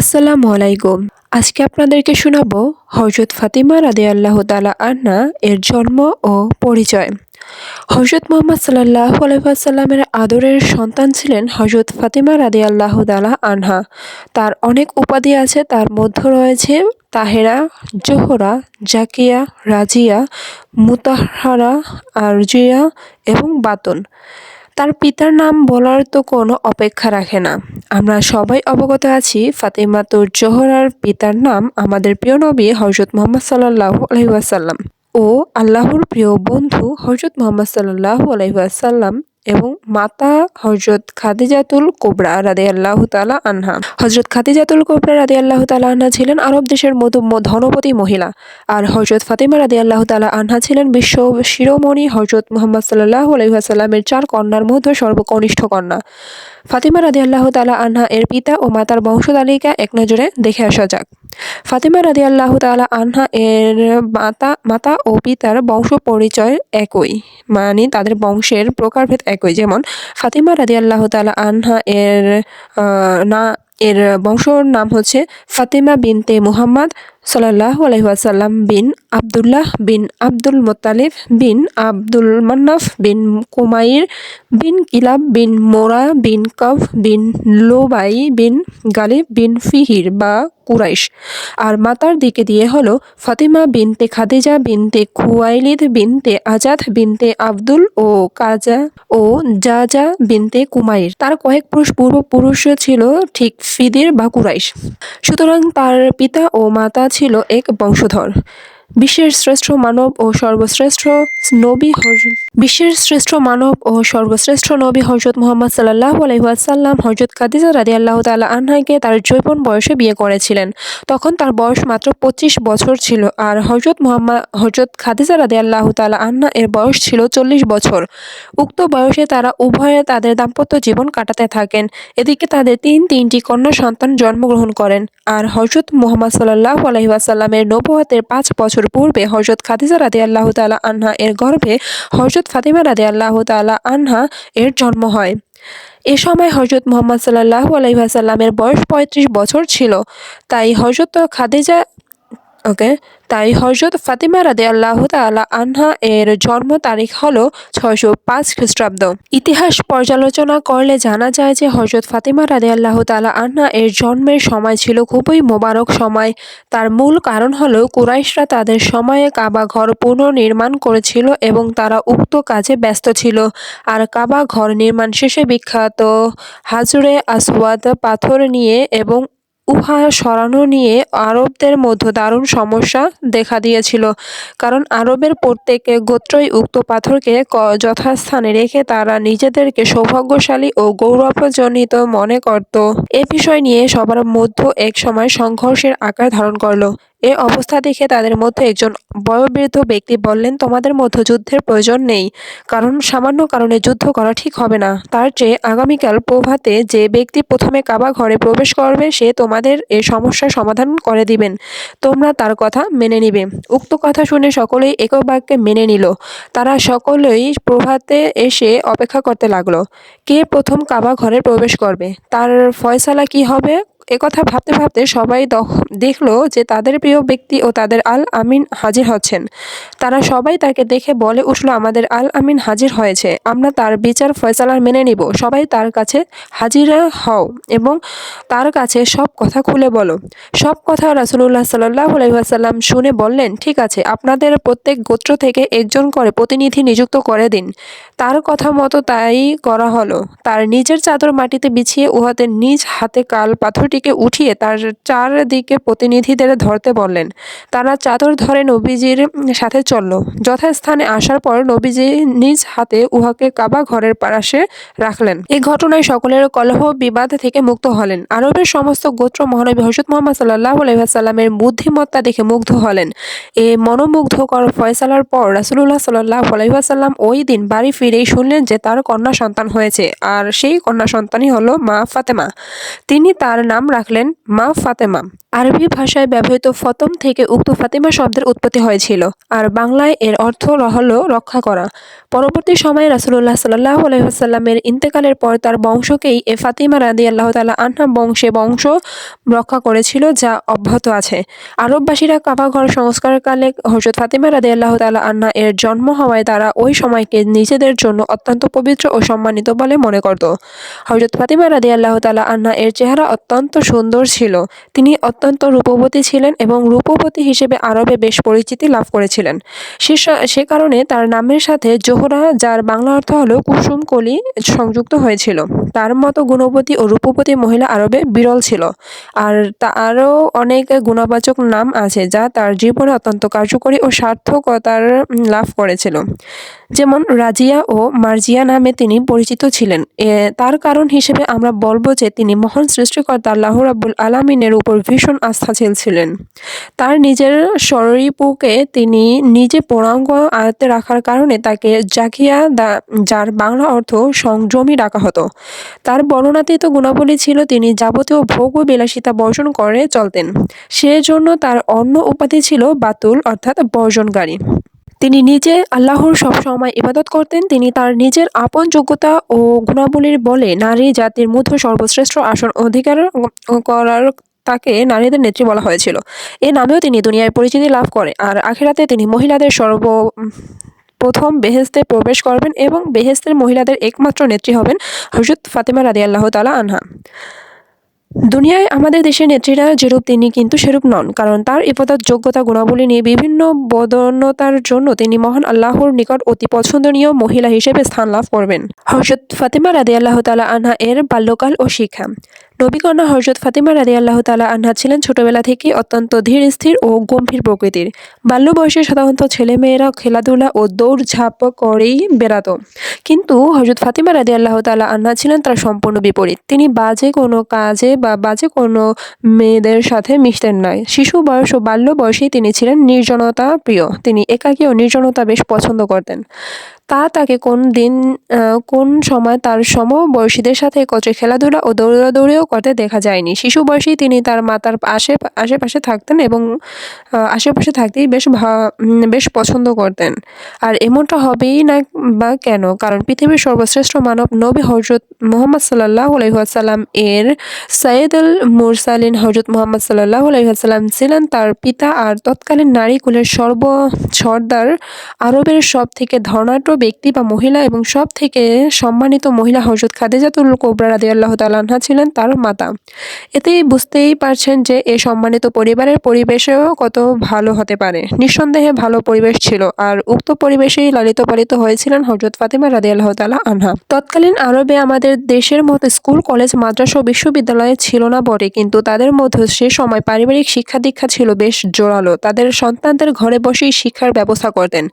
আসসালামু আলাইকুম। আজকে আপনাদেরকে শোনাবো হজরত ফাতিমা রাদে আল্লাহ তালা আন্না এর জন্ম ও পরিচয়। হজরত মোহাম্মদ সাল্লাহ আলাইসাল্লামের আদরের সন্তান ছিলেন হজরত ফাতিমা রাদে আল্লাহ তালা আনহা। তার অনেক উপাধি আছে, তার মধ্যে রয়েছে তাহেরা, জোহরা, জাকিয়া, রাজিয়া, মুতাহারা, আরজিয়া এবং বাতন। তার পিতার নাম বলার তো কোনো অপেক্ষা রাখে না। আমরা সবাই অবগত আছি ফাতেমাতুর জোহরার পিতার নাম আমাদের প্রিয় নবী হজরত মোহাম্মদ সাল্লাহ আলহিহাসাল্লাম ও আল্লাহর প্রিয় বন্ধু হজরত মোহাম্মদ সাল্লাহ আলহিউসাল্লাম এবং মাতা হজরত খাদিজাতুল কোবরা রাদে আল্লাহ তালা আনহা। হজরত খাদিজাতুল কোবরা রাদে আল্লাহ তালা আনহা ছিলেন আরব দেশের মধু ধনপতি মহিলা। আর হজরত ফাতিমা রাদে আল্লাহ তালা আনহা ছিলেন বিশ্ব শিরোমণি হজরত মোহাম্মদ সাল্লাহ আলহিহাসাল্লামের চার কন্যার মধ্যে সর্বকনিষ্ঠ কন্যা। ফাতিমা রাদি আল্লাহ তালা আনহা এর পিতা ও মাতার বংশতালিকা এক নজরে দেখে আসা যাক। ফাতিমা রাদি আল্লাহ তালা আনহা এর মাতা মাতা ও পিতার বংশ পরিচয় একই মানে তাদের বংশের প্রকারভেদ একই। যেমন, ফাতেমা রাদি আল্লাহ তালা আনহা এর না, এর বংশর নাম হচ্ছে ফাতেমা বিনতে মুহাম্মদ সাল্লাহ আলহিহাসাল্লাম বিন আবদুল্লাহ বিন আব্দুল মোতালিফ বিন আব্দুল মান্নাফ বিন কুমাইর বিন কিলাব বিন মোরা বিন কফ বিন লোবাই বিন গালিব বিন ফিহির বা কুরাইশ। আর মাতার দিকে দিয়ে হলো ফাতিমা বিনতে খাদিজা বিনতে খুয়াইলিদ বিনতে আজাদ বিনতে আব্দুল ও কাজা ও জাজা বিনতে কুমাইর। তার কয়েক পুরুষ পূর্বপুরুষ ছিল ঠিক ফিদির বা কুরাইশ। সুতরাং তার পিতা ও মাতা ছিল এক বংশধর। বিশ্বের শ্রেষ্ঠ মানব ও সর্বশ্রেষ্ঠ নবী হজরত বিশ্বের শ্রেষ্ঠ মানব ও সর্বশ্রেষ্ঠ নবী হজরত মোহাম্মদ সাল্লাহ আলহিহাসাল্লাম হজরত খাদিজা রাদি আল্লাহ তাল্লাহ আনহাকে তার জৈবন বয়সে বিয়ে করেছিলেন। তখন তার বয়স মাত্র পঁচিশ বছর ছিল আর হজরত মোহাম্মদ হজরত খাদিজা রাদি আল্লাহ তাল্লাহ আন্না এর বয়স ছিল চল্লিশ বছর। উক্ত বয়সে তারা উভয়ে তাদের দাম্পত্য জীবন কাটাতে থাকেন। এদিকে তাদের তিন তিনটি কন্যা সন্তান জন্মগ্রহণ করেন। আর হজরত মোহাম্মদ সাল্লাহ আলহিহাসাল্লামের নবহাতের পাঁচ বছর পূর্বে হজরত খাদিজা রাদে আল্লাহ তালা আনহা এর গর্ভে হজরত ফাতিমা রাদে আল্লাহ তালা আনহা এর জন্ম হয়। এ সময় হজরত মোহাম্মদ সাল্লাহ আলহিহাসাল্লামের বয়স পঁয়ত্রিশ বছর ছিল। তাই হজরত খাদিজা ওকে? তাই হজরত ফাতিমা রাদে আল্লাহ তালা আনহা এর জন্ম তারিখ হলো ছয়শো পাঁচ খ্রিস্টাব্দ। ইতিহাস পর্যালোচনা করলে জানা যায় যে হজরত ফাতিমা রাদে আল্লাহ তালা আনহা এর জন্মের সময় ছিল খুবই মোবারক সময়। তার মূল কারণ হলো কুরাইশরা তাদের সময়ে কাবা ঘর পুনর্নির্মাণ করেছিল এবং তারা উক্ত কাজে ব্যস্ত ছিল। আর কাবা ঘর নির্মাণ শেষে বিখ্যাত হাজুরে আসওয়াদ পাথর নিয়ে এবং উহা সরানো নিয়ে আরবদের মধ্যে দারুণ সমস্যা দেখা দিয়েছিল। কারণ আরবের প্রত্যেকে গোত্রই উক্ত পাথরকে যথাস্থানে রেখে তারা নিজেদেরকে সৌভাগ্যশালী ও গৌরবজনিত মনে করত। এ বিষয় নিয়ে সবার মধ্যে এক সময় সংঘর্ষের আকার ধারণ করল। এ অবস্থা দেখে তাদের মধ্যে একজন বয়োবৃদ্ধ ব্যক্তি বললেন, তোমাদের মধ্যে যুদ্ধের প্রয়োজন নেই, কারণ সামান্য কারণে যুদ্ধ করা ঠিক হবে না। তার চেয়ে আগামীকাল প্রভাতে যে ব্যক্তি প্রথমে কাবা ঘরে প্রবেশ করবে, সে তোমাদের এ সমস্যার সমাধান করে দিবেন। তোমরা তার কথা মেনে নিবে। উক্ত কথা শুনে সকলেই একক বাক্যে মেনে নিল। তারা সকলেই প্রভাতে এসে অপেক্ষা করতে লাগল। কে প্রথম কাবা ঘরে প্রবেশ করবে? তার ফয়সালা কি হবে? একথা ভাবতে ভাবতে সবাই দেখল যে তাদের প্রিয় ব্যক্তি ও তাদের আল আমিন হাজির হচ্ছেন। তারা সবাই তাকে দেখে বলে উঠল, আমাদের আল আমিন হাজির হয়েছে। আমরা তার বিচার ফয়সালার মেনে নিব। সবাই তার কাছে হাজিরা হও এবং তার কাছে সব কথা খুলে বলো। সব কথা রাসুল্লাহ সাল্লাহ আলহিহাসাল্লাম শুনে বললেন, ঠিক আছে, আপনাদের প্রত্যেক গোত্র থেকে একজন করে প্রতিনিধি নিযুক্ত করে দিন। তার কথা মতো তাই করা হলো। তার নিজের চাদর মাটিতে বিছিয়ে উহাতে নিজ হাতে কাল পাথরটি চাদরটিকে উঠিয়ে তার চারদিকে প্রতিনিধিদের ধরতে বললেন। তারা চাদর ধরে নবীজির সাথে চলল। যথাস্থানে আসার পর নবীজি নিজ হাতে উহাকে কাবা ঘরের পাশে রাখলেন। এই ঘটনায় সকলের কলহ বিবাদ থেকে মুক্ত হলেন। আরবের সমস্ত গোত্র মহানবী হজরত মোহাম্মদ সাল্লাহ আলহিহাসাল্লামের বুদ্ধিমত্তা দেখে মুগ্ধ হলেন। এ মনোমুগ্ধকর ফয়সালার পর রাসুল্লাহ সাল্লাহ আলহিহাসাল্লাম ওই দিন বাড়ি ফিরেই শুনলেন যে তার কন্যা সন্তান হয়েছে। আর সেই কন্যা সন্তানই হলো মা ফাতেমা। তিনি তার নাম রাখলেন মা ফাতেমা। আরবি ভাষায় ব্যবহৃত ফতম থেকে উক্ত ফাতিমা শব্দের উৎপত্তি হয়েছিল। আর বাংলায় এর অর্থ হল রক্ষা করা। পরবর্তী সময়ে রাসুল্লাহ সাল্লাহ আলহিহাসাল্লামের ইন্তেকালের পর তার বংশকেই এ ফাতিমা রাদি আল্লাহ তালা আহ্না বংশে বংশ রক্ষা করেছিল যা অব্যাহত আছে। আরববাসীরা কাবা ঘর সংস্কারকালে হজরত ফাতিমা রাদি আল্লাহ তালা আন্না এর জন্ম হওয়ায় তারা ওই সময়কে নিজেদের জন্য অত্যন্ত পবিত্র ও সম্মানিত বলে মনে করত। হজরত ফাতিমা রাদি আল্লাহ তালা আন্না এর চেহারা অত্যন্ত সুন্দর ছিল। তিনি অত্যন্ত রূপবতী ছিলেন এবং রূপবতী হিসেবে আরবে বেশ পরিচিতি লাভ করেছিলেন। সে কারণে তার নামের সাথে জোহরা, যার বাংলা অর্থ হল কুসুম কলি, সংযুক্ত হয়েছিল। তার মতো গুণবতী ও রূপবতী মহিলা আরবে বিরল ছিল। আর তারও অনেক গুণবাচক নাম আছে যা তার জীবনে অত্যন্ত কার্যকরী ও সার্থকতার লাভ করেছিল। যেমন রাজিয়া ও মার্জিয়া নামে তিনি পরিচিত ছিলেন। তার কারণ হিসেবে আমরা বলব যে তিনি মহান সৃষ্টিকর্তা আল্লাহ রাবুল আলমিনের উপর ভীষণ আস্থাশীল ছিলেন তার নিজের শরীপুকে তিনি নিজে পূর্ণাঙ্গ আয়ত্তে রাখার কারণে তাকে জাকিয়া দা, যার বাংলা অর্থ সংযমী ডাকা হতো। তার বর্ণনাতীত গুণাবলী ছিল তিনি যাবতীয় ভোগ ও বিলাসিতা বর্জন করে চলতেন। সেজন্য তার অন্য উপাধি ছিল বাতুল, অর্থাৎ বর্জনকারী। তিনি নিজে আল্লাহর সবসময় ইবাদত করতেন। তিনি তার নিজের আপন যোগ্যতা ও গুণাবলীর বলে নারী জাতির মধ্যে সর্বশ্রেষ্ঠ আসন অধিকার করার তাকে নারীদের নেত্রী বলা হয়েছিল। এ নামেও তিনি দুনিয়ায় পরিচিতি লাভ করে। আর আখেরাতে তিনি মহিলাদের সর্ব প্রথম বেহেস্তে প্রবেশ করবেন এবং বেহেস্তের মহিলাদের একমাত্র নেত্রী হবেন হজরত ফাতেমা রাদি আল্লাহ তালা আনহা। দুনিয়ায় আমাদের দেশের নেত্রীরা যেরূপ তিনি কিন্তু সেরূপ নন, কারণ তার ইপদার যোগ্যতা গুণাবলী নিয়ে বিভিন্ন বদন্যতার জন্য তিনি মহান আল্লাহর নিকট অতি পছন্দনীয় মহিলা হিসেবে স্থান লাভ করবেন। হজরত ফাতেমা রাদি আল্লাহ তালা আনহা এর বাল্যকাল ও শিক্ষা। নবীকন্যা হজরত ফাতিমা রাদি আল্লাহ তালা আনহা ছিলেন ছোটবেলা থেকেই অত্যন্ত ধীর, স্থির ও গম্ভীর প্রকৃতির। বাল্য বয়সে সাধারণত ছেলেমেয়েরা খেলাধুলা ও দৌড় ঝাঁপ করেই বেড়াতো। কিন্তু হজরত ফাতিমা রাদি আল্লাহ তালা আন্না ছিলেন তার সম্পূর্ণ বিপরীত। তিনি বাজে কোনো কাজে বা বাজে কোনো মেয়েদের সাথে মিশতেন নয় শিশু বয়স ও বাল্য বয়সেই তিনি ছিলেন নির্জনতা প্রিয় তিনি একাকী ও নির্জনতা বেশ পছন্দ করতেন। তা তাকে কোন দিন কোন সময় তার সমবয়সীদের সাথে একত্রে খেলাধুলা ও দৌড়াদৌড়িও করতে দেখা যায়নি। শিশু বয়সেই তিনি তার মাতার আশে আশেপাশে থাকতেন এবং আশেপাশে থাকতেই বেশ বেশ পছন্দ করতেন। আর এমনটা হবেই না, বা কেন? কারণ পৃথিবীর সর্বশ্রেষ্ঠ মানব নবী হজরত মোহাম্মদ সাল্লাহ আলহিহাসাল্লাম এর সৈয়দুল মুরসালিন হজরত মোহাম্মদ সাল্লাহ আলহিহাসাল্লাম ছিলেন তার পিতা আর তৎকালীন নারী কুলের সর্ব সর্দার আরবের সব থেকে ধর্নাঢ্য ব্যক্তি বা মহিলা এবং সব থেকে সম্মানিত মহিলা হজরত খাদিজাতুল কোবরা রাদি আল্লাহ তালাহা ছিলেন তার মাতা। এতেই বুঝতেই পারছেন যে এ সম্মানিত পরিবারের পরিবেশেও কত ভালো হতে পারে। নিঃসন্দেহে ভালো পরিবেশ ছিল আর উক্ত পরিবেশেই লালিত পালিত হয়েছিলেন হজরত ফাতিমা রাদি আল্লাহ তালা আনহা। তৎকালীন আরবে আমাদের দেশের মতো স্কুল, কলেজ, মাদ্রাসা ও বিশ্ববিদ্যালয়ে ছিল না বটে, কিন্তু তাদের মধ্যে সে সময় পারিবারিক শিক্ষা দীক্ষা ছিল বেশ জোরালো। তাদের সন্তানদের ঘরে বসেই শিক্ষার ব্যবস্থা করতেন।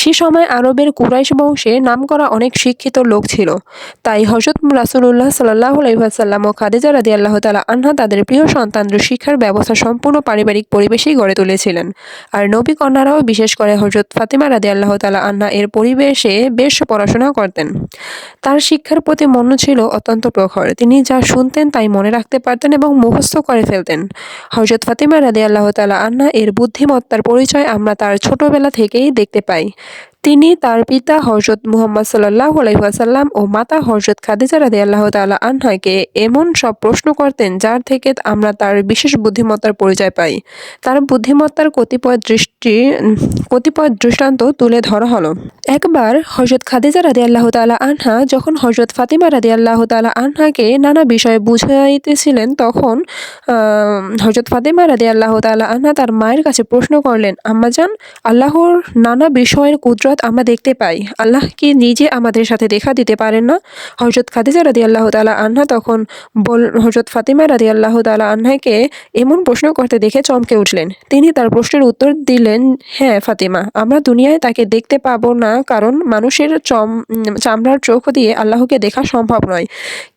সে সময় আরবের কুরা কুরাইশ বংশে নামকরা অনেক শিক্ষিত লোক ছিল। তাই হজরত রাসুল্লাহ সাল্লাহ আলহিহাসাল্লাম ও খাদিজা রাদি আল্লাহ তালা আনহা তাদের প্রিয় সন্তানদের শিক্ষার ব্যবস্থা সম্পূর্ণ পারিবারিক পরিবেশেই গড়ে তুলেছিলেন। আর নবী কন্যারাও বিশেষ করে হজরত ফাতিমা রাদি আল্লাহ তালা আন্না এর পরিবেশে বেশ পড়াশোনা করতেন। তার শিক্ষার প্রতি মন ছিল অত্যন্ত প্রখর। তিনি যা শুনতেন তাই মনে রাখতে পারতেন এবং মুখস্থ করে ফেলতেন। হজরত ফাতিমা রাদি আল্লাহ তালা আন্না এর বুদ্ধিমত্তার পরিচয় আমরা তার ছোটবেলা থেকেই দেখতে পাই। তিনি তার পিতা হজরত মুহাম্মদ সাল্লাহ আলাইসাল্লাম ও মাতা হজরত খাদিজা রাদি আল্লাহ তালা আনহাকে এমন সব প্রশ্ন করতেন যার থেকে আমরা তার বিশেষ বুদ্ধিমত্তার পরিচয় পাই। তার বুদ্ধিমত্তার কতিপয় দৃষ্টি, কতিপয় দৃষ্টান্ত তুলে ধরা হলো। একবার হজরত খাদিজা রাদি আল্লাহ তালা আনহা যখন হজরত ফাতিমা রাদি আল্লাহ তালা আনহাকে নানা বিষয়ে বুঝাইতেছিলেন তখন হজরত ফাতিমা রাদি আল্লাহ তালা আনহা তার মায়ের কাছে প্রশ্ন করলেন, আম্মাজান, আল্লাহর নানা বিষয়ের কুদরত হজরত আমরা দেখতে পাই। আল্লাহ কি নিজে আমাদের সাথে দেখা দিতে পারেন না? হজরত খাদিজা রাদি আল্লাহ তালা আহ্না তখন বল হজরত ফাতিমা রাদি আল্লাহ তালা আহ্নাকে এমন প্রশ্ন করতে দেখে চমকে উঠলেন। তিনি তার প্রশ্নের উত্তর দিলেন হ্যাঁ ফাতিমা, আমরা দুনিয়ায় তাকে দেখতে পাবো না কারণ মানুষের চম, চামড়ার চোখ দিয়ে আল্লাহকে দেখা সম্ভব নয়।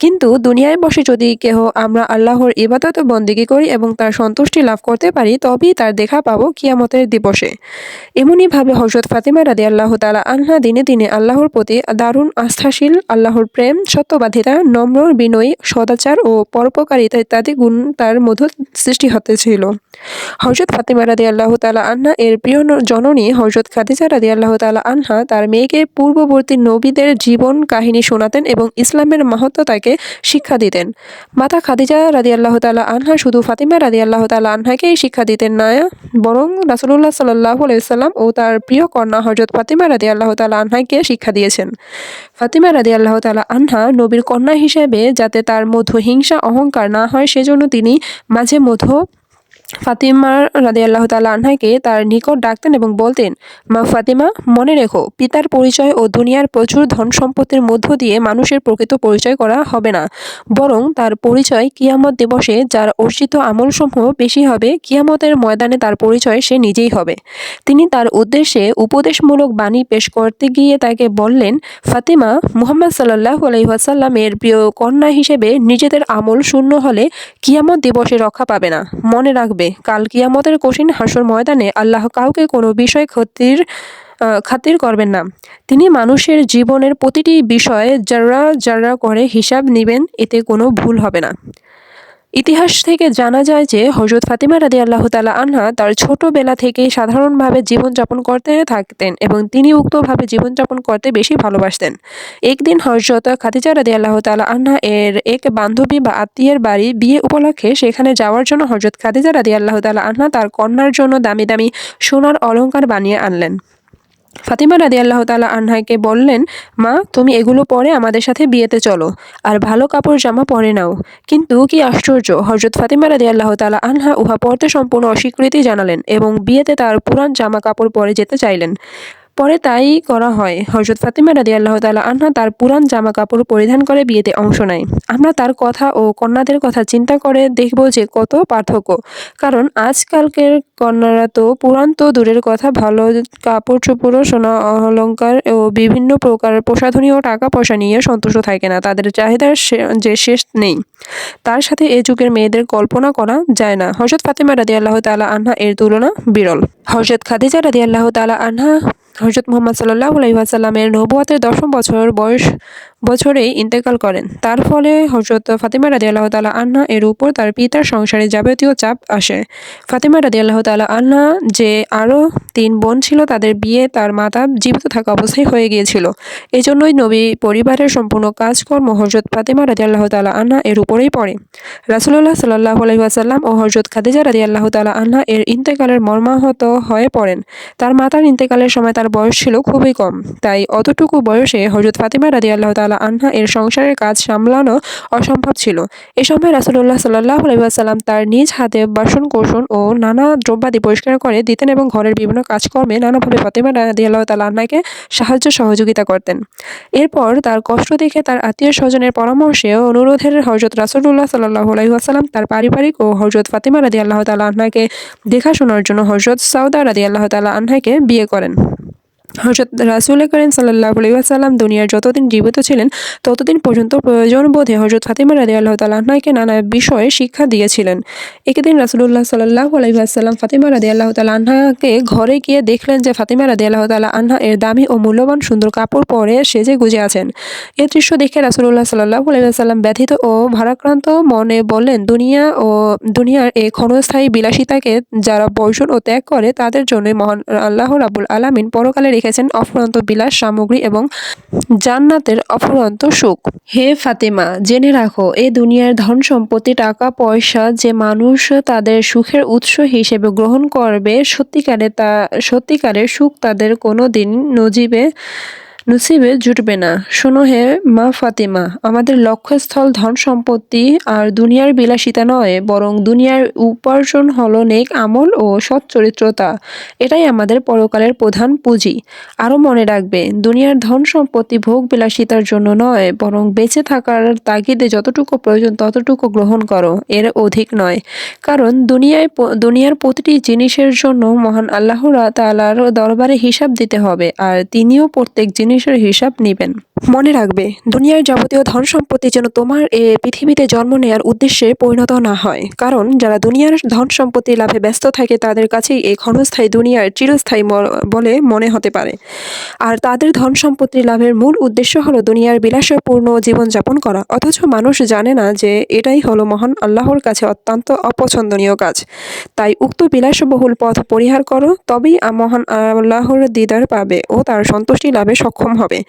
কিন্তু দুনিয়ায় বসে যদি কেহ আমরা আল্লাহর ইবাদত বন্দিগি করি এবং তার সন্তুষ্টি লাভ করতে পারি, তবেই তার দেখা পাবো কিয়ামতের দিবসে। এমনইভাবে হজরত ফাতিমা রাদি আল্লাহ আল্লাহ তালা আনহা দিনে দিনে আল্লাহর প্রতি দারুণ আস্থাশীল, আল্লাহর প্রেম সত্যবাধিতা নম্র, বিনয়ী, সদাচার ও পরোপকারিতা ইত্যাদি গুণ তার মধ্যে সৃষ্টি হতেছিল হজরত ফাতিমা রাদি আল্লাহ তালা আনহা এর প্রিয় জননী হজরত খাদিজা রাদি আল্লাহ তালা আনহা তার মেয়েকে পূর্ববর্তী নবীদের জীবন কাহিনী শোনাতেন এবং ইসলামের মাহাত্ম তাকে শিক্ষা দিতেন। মাতা খাদিজা রাদি আল্লাহ তালা আনহা শুধু ফাতিমা রাদি আল্লাহ তালা আনহাকেই শিক্ষা দিতেন না, বরং রাসুল্লাহ সাল্লাহ আলাইসাল্লাম ও তার প্রিয় কন্যা হজরত ফাতিমা রাদি আল্লাহ তালা আনহাকে শিক্ষা দিয়েছেন। ফাতিমা রাদি আল্লাহ তালা আনহা নবীর কন্যা হিসেবে যাতে তার মধু হিংসা, অহংকার না হয়, সেজন্য তিনি মাঝে মধ্যে ফাতিমা রাদি আল্লাহ তালা আনহাকে তার নিকট ডাকতেন এবং বলতেন, মা ফাতিমা, মনে রেখো, পিতার পরিচয় ও দুনিয়ার প্রচুর ধন সম্পত্তির মধ্য দিয়ে মানুষের প্রকৃত পরিচয় করা হবে না। বরং তার পরিচয় কিয়ামত দিবসে, যার অর্জিত আমলসমূহ বেশি হবে, কিয়ামতের ময়দানে তার পরিচয় সে নিজেই হবে। তিনি তার উদ্দেশ্যে উপদেশমূলক বাণী পেশ করতে গিয়ে তাকে বললেন, ফাতিমা, মুহাম্মদ সাল্লাহ আলহিহাসাল্লামের প্রিয় কন্যা হিসেবে নিজেদের আমল শূন্য হলে কিয়ামত দিবসে রক্ষা পাবে না। মনে রাখবে কাল কিয়ামতের কঠিন হাসর ময়দানে আল্লাহ কাউকে কোনো বিষয় ক্ষতির খাতির করবেন না। তিনি মানুষের জীবনের প্রতিটি বিষয়ে যারা যারা করে হিসাব নেবেন, এতে কোনো ভুল হবে না। ইতিহাস থেকে জানা যায় যে হজরত ফাতিমা রাদি আল্লাহ তালা আনহা তার ছোটবেলা থেকেই সাধারণভাবে জীবনযাপন করতে থাকতেন এবং তিনি উক্তভাবে জীবনযাপন করতে বেশি ভালোবাসতেন। একদিন হজরত খাদিজা রাদি আল্লাহ তালা আনহা এর এক বান্ধবী বা আত্মীয়ের বাড়ি বিয়ে উপলক্ষে সেখানে যাওয়ার জন্য হজরত খাদিজা রাদি আল্লাহ তালা আনহা তার কন্যার জন্য দামি দামি সোনার অলংকার বানিয়ে আনলেন। ফাতিমা রাদি আল্লাহ তালা আনহাকে বললেন, মা, তুমি এগুলো পরে আমাদের সাথে বিয়েতে চলো, আর ভালো কাপড় জামা পরে নাও। কিন্তু কি আশ্চর্য হজরত ফাতিমা রাদি আল্লাহ তালা আনহা উহা পরতে সম্পূর্ণ অস্বীকৃতি জানালেন এবং বিয়েতে তার পুরান জামা কাপড় পরে যেতে চাইলেন। পরে তাই করা হয়। হজরত ফাতিমা রাদি আল্লাহ তালা আনহা তার পুরান জামা কাপড় পরিধান করে বিয়েতে অংশ নেয়। আমরা তার কথা ও কন্যাদের কথা চিন্তা করে দেখব যে কত পার্থক্য। কারণ আজকালকের কন্যারা তো পুরান তো দূরের কথা, ভালো কাপড় চোপড় সোনা অলংকার ও বিভিন্ন প্রকার প্রসাধনী ও টাকা পয়সা নিয়ে সন্তুষ্ট থাকে না। তাদের চাহিদার যে শেষ নেই। তার সাথে এ যুগের মেয়েদের কল্পনা করা যায় না। হজরত ফাতিমা রাদি আল্লাহ তালা আনহা এর তুলনা বিরল। হজরত খাদিজা রাদি আল্লাহ তালা আনহা হজরত মোহাম্মদ সাল্লাহ আলাইসাল্লামের নবুয়াতের দশম বছর বয়স বছরেই ইন্তেকাল করেন। তার ফলে হজরত ফাতিমা রাদি আল্লাহ তালা আন্না এর উপর তার পিতার সংসারে যাবতীয় চাপ আসে। ফাতিমা রাদি আল্লাহ তালা আন্না যে আরও তিন বোন ছিল, তাদের বিয়ে তার মাতা জীবিত থাকা অবস্থায় হয়ে গিয়েছিল। এই জন্যই নবী পরিবারের সম্পূর্ণ কাজকর্ম হজরত ফাতিমা রাদি আল্লাহ তালা আন্না এর উপরেই পড়ে। রাসুল্লাহ সাল্লাহ আলহিহাসাল্লাম ও হজরত খাদিজা রাদি আল্লাহ তালা আন্না এর ইন্তেকালের মর্মাহত হয়ে পড়েন। তার মাতার ইন্তেকালের সময় তার বয়স ছিল খুবই কম। তাই অতটুকু বয়সে হজরত ফাতিমা রাদি আল্লাহ তালা আনহা এর সংসারের কাজ সামলানো অসম্ভব ছিল। এ সময় রাসুল্লাহ সাল্লাহ আলাইসাল্লাম তার নিজ হাতে বাসন কোষণ ও নানা দ্রব্যাদি পরিষ্কার করে দিতেন এবং ঘরের বিভিন্ন কাজকর্মে নানাভাবে ফাতিমা রাদি আল্লাহ তালা আন্নাকে সাহায্য সহযোগিতা করতেন। এরপর তার কষ্ট দেখে তার আত্মীয় স্বজনের পরামর্শে ও অনুরোধের হজরত রাসুল্লাহ সাল্লাহ আলাইসাল্লাম তার পারিবারিক ও হজরত ফাতিমা রাদি আল্লাহ তালা আন্নাকে দেখাশোনার জন্য হজরত সাউদা রাদি আল্লাহ তালা আন্নাকে বিয়ে করেন। হজরত রাসুল করিম সাল্লাহ আসাল্লাম দুনিয়ার যতদিন জীবিত ছিলেন, ততদিন পর্যন্ত প্রয়োজন বোধে হজরত ফাতিমা রাদি আল্লাহ তালাহকে নানা বিষয়ে শিক্ষা দিয়েছিলেন। একদিন রাসুল্লাহ সাল্লাহ আসাল্লাম ফাতিমা রাদি আল্লাহ তালাহকে ঘরে গিয়ে দেখলেন যে ফাতিমা রাদি আল্লাহ তালা আনহা এর দামি ও মূল্যবান সুন্দর কাপড় পরে সেজে গুজে আছেন। এ দৃশ্য দেখে রাসুল্লাহ সাল্লাহ আসাল্লাম ব্যথিত ও ভারাক্রান্ত মনে বললেন, দুনিয়া ও দুনিয়ার এই ক্ষণস্থায়ী বিলাসিতাকে যারা বর্জন ও ত্যাগ করে, তাদের জন্যই মহান আল্লাহ রাবুল আলামিন পরকালে রেখেছেন অফুরন্ত বিলাস, সামগ্রী এবং জান্নাতের অফুরন্ত সুখ। হে ফাতেমা, জেনে রাখো, এ দুনিয়ার ধন সম্পত্তি, টাকা, পয়সা যে মানুষ তাদের সুখের উৎস হিসেবে গ্রহণ করবে, সত্যিকারে তা, সত্যিকারের সুখ তাদের কোনো দিন নজিবে নসিবে জুটবে না। শোনো হে মা ফাতিমা, আমাদের লক্ষ্যস্থল ধন সম্পত্তি আর দুনিয়ার বিলাসিতা নয়, বরং দুনিয়ার উপার্জন হল নেক আমল ও সৎ চরিত্রতা। এটাই আমাদের পরকালের প্রধান পুঁজি। আরও মনে রাখবে, দুনিয়ার ধন সম্পত্তি ভোগ বিলাসিতার জন্য নয়, বরং বেঁচে থাকার তাগিদে যতটুকু প্রয়োজন ততটুকু গ্রহণ করো, এর অধিক নয়। কারণ দুনিয়ায় দুনিয়ার প্রতিটি জিনিসের জন্য মহান আল্লাহ তাআলার দরবারে হিসাব দিতে হবে, আর তিনিও প্রত্যেক জিনিসের হিসাব নেবেন। মনে রাখবে, দুনিয়ার যাবতীয় ধন সম্পত্তি যেন তোমার এ পৃথিবীতে জন্ম নেওয়ার উদ্দেশ্যে পরিণত না হয়। কারণ, যারা দুনিয়ার ধন সম্পত্তি লাভে ব্যস্ত থাকে, তাদের কাছেই এই ক্ষণস্থায়ী দুনিয়ার চিরস্থায়ী বলে মনে হতে পারে। আর তাদের ধন সম্পত্তি লাভের মূল উদ্দেশ্য হলো দুনিয়ার বিলাসপূর্ণ জীবনযাপন করা। অথচ মানুষ জানে না যে, এটাই হলো মহান আল্লাহর কাছে অত্যন্ত অপছন্দনীয় কাজ। তাই উক্ত বিলাসবহুল পথ পরিহার করো, তবেই মহান আল্লাহর দিদার পাবে ও তার সন্তুষ্টি লাভে সক্ষম হবে।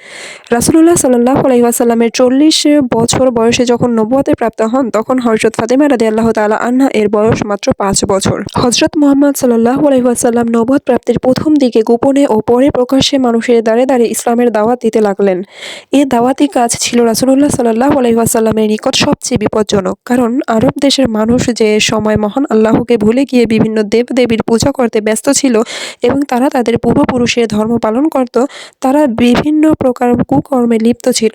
রাসুলুল্লাহ সাল্লাহ আলাইসাল্লামের চল্লিশ বছর বয়সে যখন নবুয়তে প্রাপ্ত হন, তখন হজরত ফাতেমা রাদি আল্লাহ তালা আন্না এর বয়স মাত্র পাঁচ বছর। হজরত মোহাম্মদ সাল্লাহ আলাইসাল্লাম নবুয়ত প্রাপ্তির প্রথম দিকে গোপনে ও পরে প্রকাশ্যে মানুষের দাঁড়ে দাঁড়িয়ে ইসলামের দাওয়াত দিতে লাগলেন। এ দাওয়াতি কাজ ছিল রাসুলুল্লাহ সাল্লাহ আলাইসাল্লামের নিকট সবচেয়ে বিপজ্জনক, কারণ আরব দেশের মানুষ যে সময় মহান আল্লাহকে ভুলে গিয়ে বিভিন্ন দেব দেবীর পূজা করতে ব্যস্ত ছিল এবং তারা তাদের পূর্বপুরুষের ধর্ম পালন করত, তারা বিভিন্ন প্রকার কুকর্মে লিপ্ত ছিল।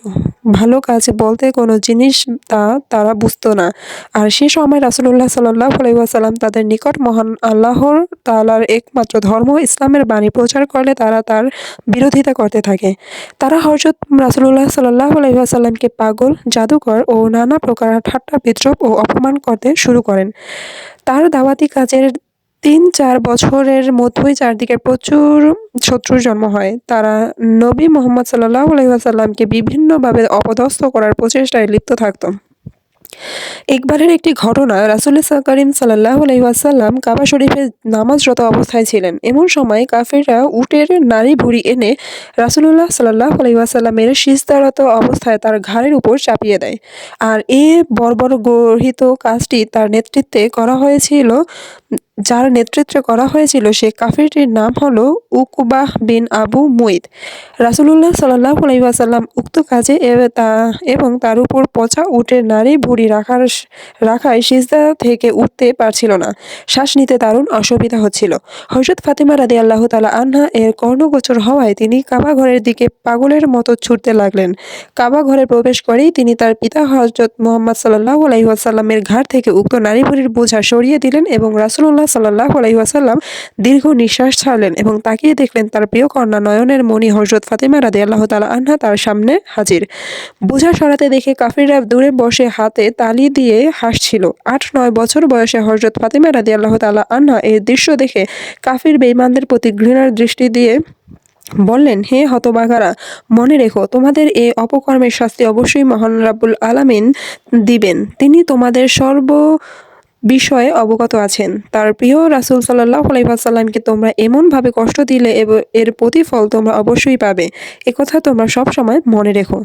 ভালো কাজ বলতে কোনো জিনিস তা তারা বুঝতো না। আর সে সময় রাসুলুল্লাহ সাল্লাহ আলাইসাল্লাম তাদের নিকট মহান আল্লাহর তালার একমাত্র ধর্ম ইসলামের বাণী প্রচার করলে তারা তার বিরোধিতা করতে থাকে। তারা হজরত রাসুলুল্লাহ সাল্লাহ আলাইসাল্লামকে পাগল, জাদুকর ও নানা প্রকার ঠাট্টা বিদ্রোপ ও অপমান করতে শুরু করেন। তার দাওয়াতি কাজের তিন চার বছরের মধ্যেই চারদিকে প্রচুর শত্রুর জন্ম হয়। তারা নবী মোহাম্মদ সাল্লাহ আলহিহাসাল্লামকে বিভিন্নভাবে অপদস্থ করার প্রচেষ্টায় লিপ্ত থাকত। একবারের একটি ঘটনা, রাসুল করিম সাল্লাহ আলহিহাসাল্লাম কাবা শরীফে নামাজরত অবস্থায় ছিলেন। এমন সময় কাফেররা উটের নারী ভুড়ি এনে রাসুলুল্লাহ সাল্লাহ আলহিহাসাল্লামের সিস্তারত অবস্থায় তার ঘাড়ের উপর চাপিয়ে দেয়। আর এ বর্বর গর্হিত কাজটি তার নেতৃত্বে করা হয়েছিল যার নেতৃত্বে করা হয়েছিল সে কাফিরটির নাম হলো উকবাহ বিন আবু মুইদ। রাসুলুল্লাহ সাল্লাহ আলাইসাল্লাম উক্ত কাজে এবং তার উপর পচা উটের নারী ভুড়ি রাখার রাখায় সিজদা থেকে উঠতে পারছিল না। শ্বাস নিতে দারুণ অসুবিধা হচ্ছিল। হজরত ফাতিমা রাদি আল্লাহ তালা আনহা এর কর্ণগোচর হওয়ায় তিনি কাবা ঘরের দিকে পাগলের মতো ছুটতে লাগলেন। কাবা ঘরে প্রবেশ করেই তিনি তার পিতা হজরত মোহাম্মদ সাল্লাহ আলাইসাল্লামের ঘাট থেকে উক্ত নারী ভুড়ির বোঝা সরিয়ে দিলেন এবং রাসুল্লাহ সাল্লাহ আলাইসাল্লাম দীর্ঘ নিঃশ্বাস ছাড়লেন এবং তাকিয়ে দেখলেন তার প্রিয় কন্যা নয়নের মণি হজরত ফাতিমা রাদি আল্লাহ তালা আনহা তার সামনে হাজির। বোঝা সরাতে দেখে কাফিররা দূরে বসে হাতে তালি দিয়ে হাসছিল। আট নয় বছর বয়সে হজরত ফাতিমা রাদি আল্লাহ তালা আনহা এই দৃশ্য দেখে কাফির বেইমানদের প্রতি ঘৃণার দৃষ্টি দিয়ে বললেন, হে হতবাগারা, মনে রেখো, তোমাদের এই অপকর্মের শাস্তি অবশ্যই মহান রাব্বুল আলামিন দিবেন। তিনি তোমাদের সর্ব বিষয়ে অবগত আছেন। তার প্রিয় রাসুল সাল্লাহ আলাইসাল্লামকে তোমরা এমনভাবে কষ্ট দিলে এর প্রতিফল তোমরা অবশ্যই পাবে। একথা তোমরা সব সময় মনে রেখো।